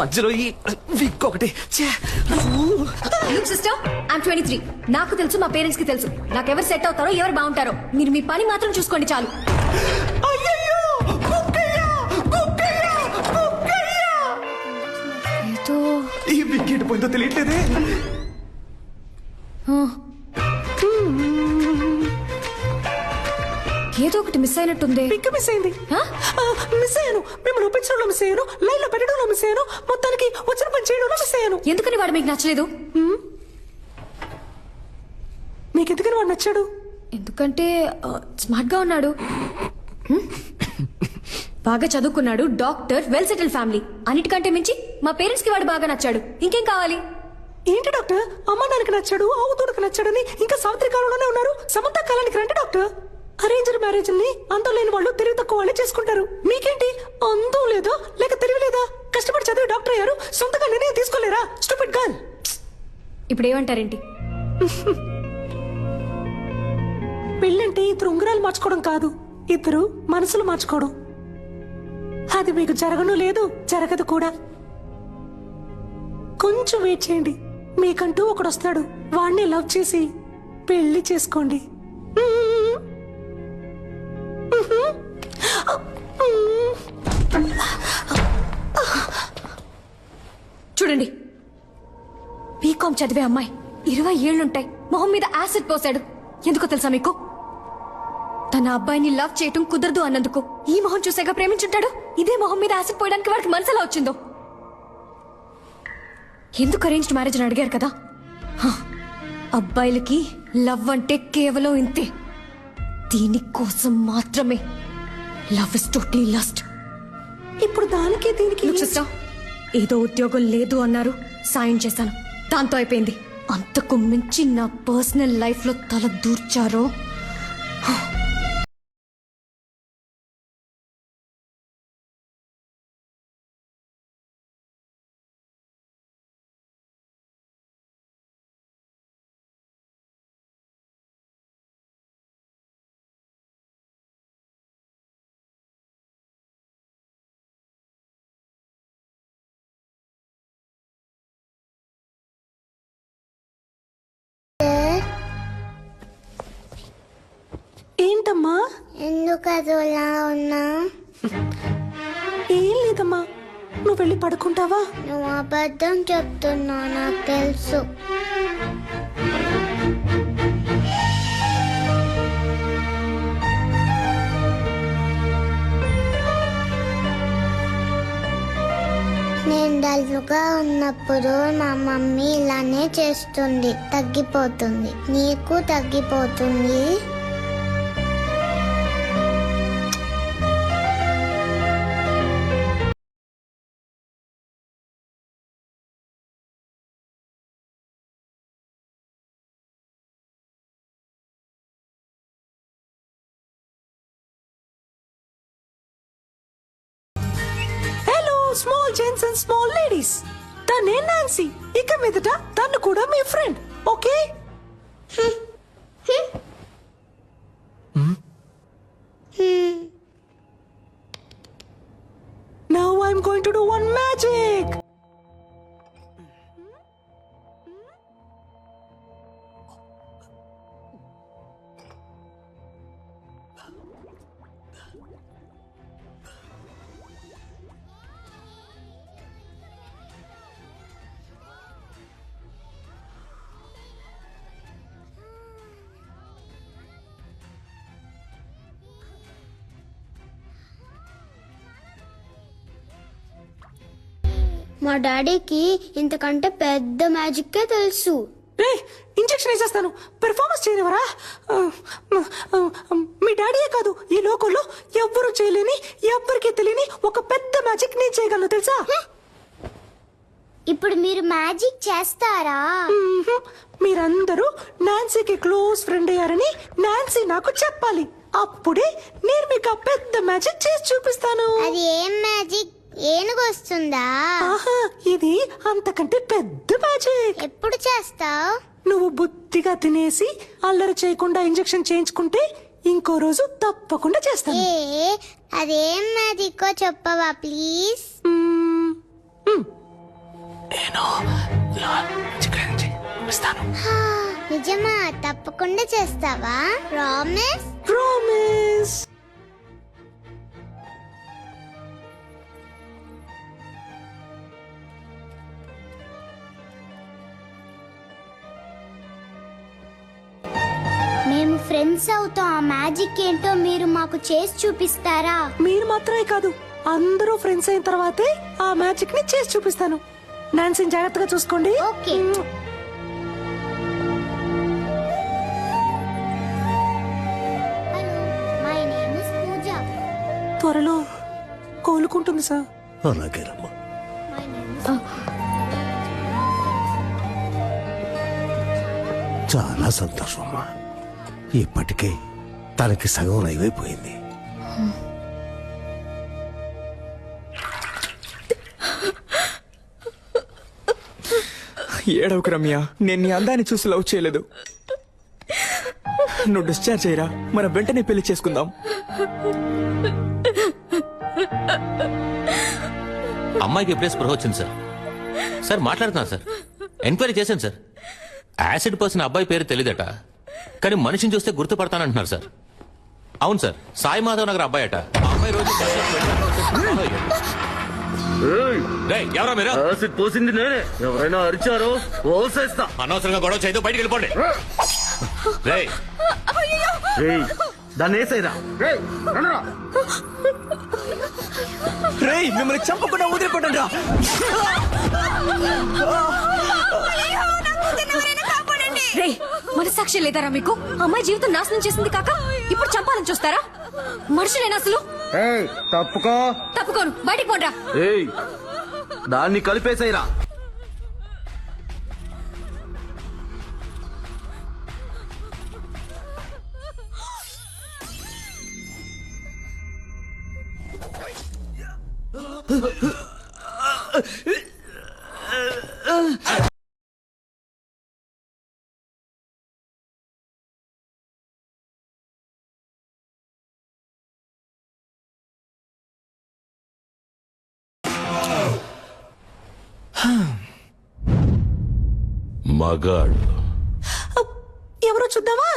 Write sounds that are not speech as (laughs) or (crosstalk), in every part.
మధ్యలో ఈ విక్ ఒకటి. సిస్టర్ ఐమ్ ట్వంటీ త్రీ నాకు తెలుసు మా పేరెంట్స్కి తెలుసు. నాకు ఎవరు సెట్ అవుతారో ఎవరు బాగుంటారో. మీరు మీ పని మాత్రం చూసుకోండి చాలు. ఈ విక్ ఎటు పోయిందో తెలియట్లేదే. ఏదో ఒకటి మిస్ అయినట్టుంది. పిక్ మిస్ అయింది. మిస్ అయ్యాను. మిమ్మల్ని ఒప్పించడంలో మిస్ అయ్యాను. లైన్లో పెట్టడంలో మిస్ అయ్యాను. మొత్తానికి వచ్చిన పని చేయడంలో మిస్ అయ్యాను. ఎందుకని వాడు మీకు నచ్చలేదు? మీకు ఎందుకని వాడు నచ్చాడు? ఎందుకంటే స్మార్ట్గా ఉన్నాడు? బాగా చదువుకున్నాడు. డాక్టర్ వెల్ సెటిల్ ఫ్యామిలీ అన్నిటికంటే మించి మా పేరెంట్స్కి వాడు బాగా నచ్చాడు. ఇంకేం కావాలి? ఏంటి డాక్టర్? అమ్మ నాన్నకి నచ్చాడు ఆవు తోడకి నచ్చాడని ఇంకా సావిత్రి కాలంలోనే ఉన్నారు. సమంత కాలానికి రండి డాక్టర్. అరేంజ్డ్ మ్యారేజ్ని అందం లేని వాళ్ళు తెలివి తక్కువ వాళ్ళే చేసుకుంటారు. మీకేంటి? అందం లేదా? లేక తెలివి లేదా? కష్టపడి చదివి డాక్టర్ అయ్యారు సొంతగా నిర్ణయం తీసుకోలేరా? స్టూపిడ్ గర్ల్ ఇప్పుడు ఏమంటారేంటి (laughs) పెళ్ళంటే ఇద్దరు ఉంగరాలు మార్చుకోవడం కాదు. ఇద్దరు మనసులు మార్చుకోవడం. అది మీకు జరగను లేదు జరగదు కూడా. కొంచెం వెయిట్ చేయండి. మీకంటూ ఒకడు వస్తాడు. వాణ్ణి లవ్ చేసి పెళ్ళి చేసుకోండి. చూడండి. బీకామ్ చదివే అమ్మాయి ఇరవై ఏళ్ళుంటాయి మొహం మీద యాసిడ్ పోసాడు ఎందుకో తెలుసా మీకు? తన అబ్బాయిని లవ్ చేయటం కుదరదు అన్నందుకు. ఈ మొహం చూసాక ప్రేమించుంటాడు? ఇదే మొహం మీద యాసిడ్ పోయడానికి వాడికి మనసులా వచ్చిందో? ఎందుకు అరేంజ్డ్ మ్యారేజ్ అని అడిగారు కదా? అబ్బాయిలకి లవ్ అంటే కేవలం ఇంతే. దీనికోసం మాత్రమే. లవ్ ఇస్ టోట్లీ లస్ట్ ఇప్పుడు దానికి దీనికి సిస్టర్ ఏదో ఉద్యోగం లేదు అన్నారు. సాయం చేశాను. దాంతో అయిపోయింది. అంతకు మించి నా పర్సనల్ లైఫ్లో తల దూర్చారో? ఏంటమ్మా? ఎందుకు అదోలా ఉన్నా? ఏం లేదమ్మా. నువ్వు వెళ్ళి పడుకుంటావా? నువ్వు అబద్ధం చెప్తున్నావు నాకు తెలుసు. నేను డల్లుగా ఉన్నప్పుడు మా మమ్మీ ఇలానే చేస్తుంది. తగ్గిపోతుంది. నీకు తగ్గిపోతుంది? Small gents and small ladies తనే నాన్సీ ఇక మీదట తను కూడా మీ friend okay? Now I'm going to do one magic. మా డాడీకి ఇంతకంటే పెద్ద మ్యాజిక్కే తెలుసు. రే ఇంజెక్షన్ వేసేస్తాను. పెర్ఫార్మెన్స్ చేయనివరా మీ డాడీయే కాదు ఈ లోకంలో ఎవ్వరూ చేయలేని ఎవ్వరికీ తెలియని ఒక పెద్ద మ్యాజిక్ నేను చేయగలను తెలుసా? ఇప్పుడు మీరు మ్యాజిక్ చేస్తారా. మీరందరూ నాన్సీకి క్లోజ్ ఫ్రెండ్ అయ్యారని నాన్సీ నాకు చెప్పాలి. అప్పుడే నేను మీకు ఆ పెద్ద మ్యాజిక్ చేసి చూపిస్తాను. అది ఏం మ్యాజిక్? ఏనుగు వస్తుందా? ఆహా ఇది అంతకంటే పెద్ద మ్యాజిక్ ఎప్పుడు చేస్తావు? నువ్వు బుద్ధిగా తినేసి అల్లరి చేయకుండా ఇంజెక్షన్ చేయించుకుంటే ఇంకో రోజు తప్పకుండా చేస్తాను. ఏ అదేం మ్యాజిక్కో చెప్పవా ప్లీజ్ మ్మ్. మ్మ్. నేను చికెన్ ఇస్తాను నిజమా తప్పకుండా చేస్తావా? ప్రామిస్ ప్రామిస్ ఫ్రెండ్స్ అవుతాం ఆ మ్యాజిక్ ఏంటో మీరు మాకు చేసి చూపిస్తారా? మీరు మాత్రమే కాదు అందరూ ఫ్రెండ్స్ అయిన తర్వాతే ఆ మ్యాజిక్ని చేసి చూపిస్తాను. నాన్సీని జాగ్రత్తగా చూసుకోండి. Okay. Hello my name is Pooja త్వరలో కోలుకుంటుంది సార్ చాలా సంతోషం అమ్మా ఇప్పటికే తనకి సగం నయమైపోయింది. ఏడవకు రమ్య. నేను నీ అందాన్ని చూసి లవ్ చేయలేదు. నువ్వు డిశ్చార్జ్ అయ్యరా మనం వెంటనే పెళ్ళి చేసుకుందాం. అమ్మాయికి ఎప్పుడే స్పృహ వచ్చింది సార్? సార్ మాట్లాడుతున్నాను సార్. ఎంక్వైరీ చేశాను సార్. యాసిడ్ పోసిన అబ్బాయి పేరు తెలియదట కానీ మనిషిని చూస్తే గుర్తుపడతానంటున్నారు సార్. అవును సార్ సాయి మాధవ్ నగర్ అబ్బాయి అట ఆ అమ్మాయి రోజు ఎవరా మీరు? యాసిడ్ పోసింది నేనే. ఎవరైనా అరిచారో ఓసేస్తా అనవసరంగా గొడవ చేయదు బయటికి వెళ్ళిపోండి. రేయ్. రేయ్ దాన్ని వేసేరా రేయ్ మిమ్మల్ని చంపకుండా వదిలిపెట్టండి రా. రే మనసాక్షి లేదారా మీకు? అమ్మాయి జీవితం నాశనం చేసింది కాక ఇప్పుడు చంపాలని చూస్తారా? మనుషులేనా అసలు? ఏయ్ తప్పుకో. తప్పుకోను. బయటికి పోండ్రా. ఏయ్ దాన్ని కలిపేసేరా మగాడు ఎవరో చూద్దామా?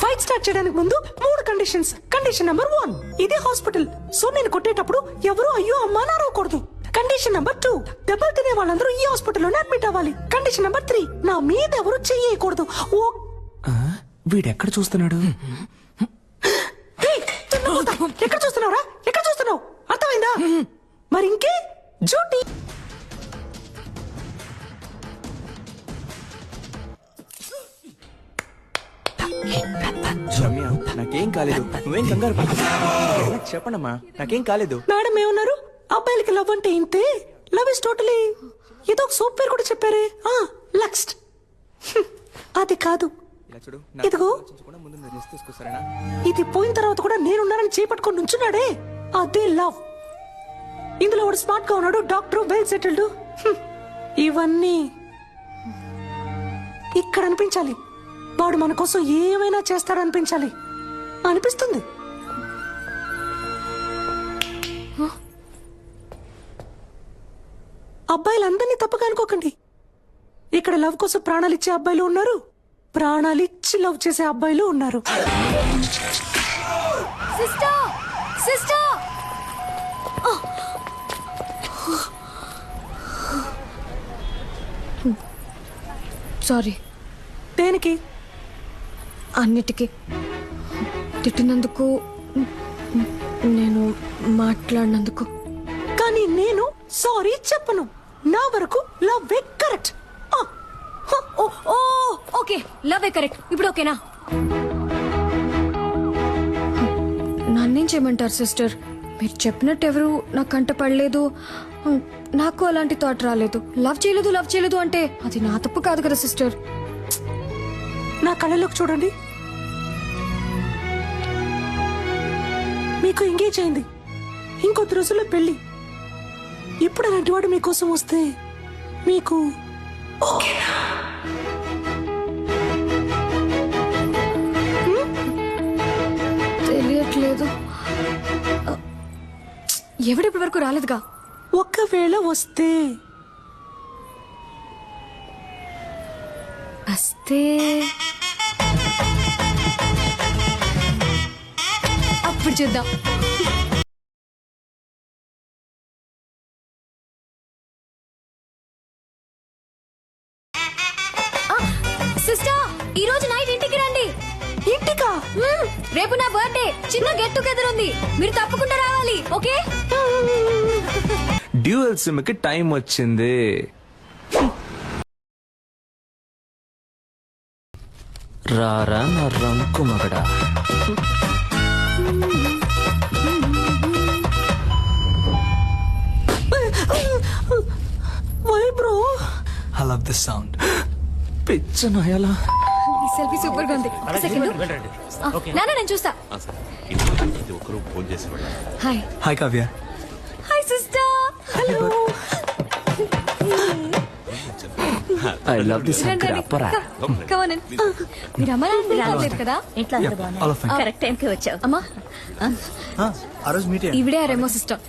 ఫైట్ స్టార్ట్ చేయడానికి ముందు మూడు కండిషన్స్ కండిషన్ నెంబర్ వన్ ఇది హాస్పిటల్ సో నేను కొట్టేటప్పుడు ఎవరు అయ్యో అమ్మా అని అరవకూడదు. కండిషన్ నెంబర్ టూ దెబ్బలు తినే వాళ్ళందరూ ఈ హాస్పిటల్లోనే అడ్మిట్ అవ్వాలి. కండిషన్ నెంబర్ త్రీ నా మీద ఎవరు చెయ్యకూడదు. ఓ వీడెక్కడ చూస్తున్నాడు. ఎక్కడ చూస్తున్నావురా? ఎక్కడ చూస్తున్నావు? అర్థమైందా? మరి ఇంకే డ్యూటీ రమ్య నాకేం కాలేదు. నువ్వేం కంగారు పడకు. చెప్పండమ్మా నాకేం కాలేదు. మేడం ఏమన్నారు? అబ్బాయిలకి లవ్ అంటే ఇంతే? లవ్ ఇస్ టోటలీ ఏదో ఒక సోప్ పేరు కూడా చెప్పారే. ఆ లక్స్ట్ అది కాదు. ఇలా చూడు ఇదిగో. కూడా ముందు మీరు రెస్ట్ తీసుకొస్తారేనా? ఇది పోయిన తర్వాత కూడా నేనున్నానని చేపట్టుకొని నుంచున్నాడే. అదే లవ్. ఇందులో వాడు స్మార్ట్గా ఉన్నాడు డాక్టర్ వెల్ సెటిల్డ్ ఇవన్నీ ఇక్కడ అనిపించాలి. వాడు మన కోసం ఏమైనా చేస్తాడు అనిపించాలి అనిపిస్తుంది అబ్బాయిలందరినీ తప్పగా అనుకోకండి. ఇక్కడ లవ్ కోసం ప్రాణాలు ఇచ్చే అబ్బాయిలు ఉన్నారు. ప్రాణాలు ఇచ్చి లవ్ చేసే అబ్బాయిలు ఉన్నారు. సిస్టర్! సిస్టర్! సారీ. దేనికి? అన్నిటికీ. తిట్టినందుకు నేను మాట్లాడినందుకు. కానీ నేను సారీ చెప్పను. నా వరకు లవ్ కరెక్ట్. ఓ ఓ ఓకే లవ్ కరెక్ట్. ఇప్పుడు ఓకేనా? నన్నేం చేయమంటారు సిస్టర్? మీరు చెప్పినట్టు ఎవరు నా కంట పడలేదు. నాకు అలాంటి థాట్ రాలేదు. లవ్ చేయలేదు లవ్ చేయలేదు అంటే అది నా తప్పు కాదు కదా సిస్టర్ నా కళ్ళలోకి చూడండి. మీకు ఎంగేజ్ అయింది. ఇంకొద్ది రోజుల్లో పెళ్ళి ఇప్పుడు అలాంటి వాడు మీకోసం వస్తే మీకు తెలియట్లేదు. ఎవడిప్పటి వరకు రాలేదుగా? ఒకవేళ వస్తే. వస్తే. అప్పుడు చూద్దాం. సిస్టర్ ఈ రోజు నైట్ ఇంటికి రండి. ఇంటికా? రేపు నా బర్త్డే. చిన్న గెట్ టుగెదర్ ఉంది. మీరు తప్పకుండా రావాలి ఓకే? డ్యూయల్ సిమ్కి టైం వచ్చింది. రారా నా రంకు మగడా why bro. I love this sound. (gasps) నాయాలా. ఈ సెల్ఫీ సూపర్గా ఉంది. ఒక సెకండ్ నేను చూస్తా. Hi Kavya. Hi sister hello I love this రండి అప్పరా కమన్ మీరు అమ్మ నాన్న రాలేదు కదా? All of them. Correct time కి వచ్చావు. అమ్మా. ఆ రోజు మీట్ ఈవిడే ఆ రెమో సిస్టర్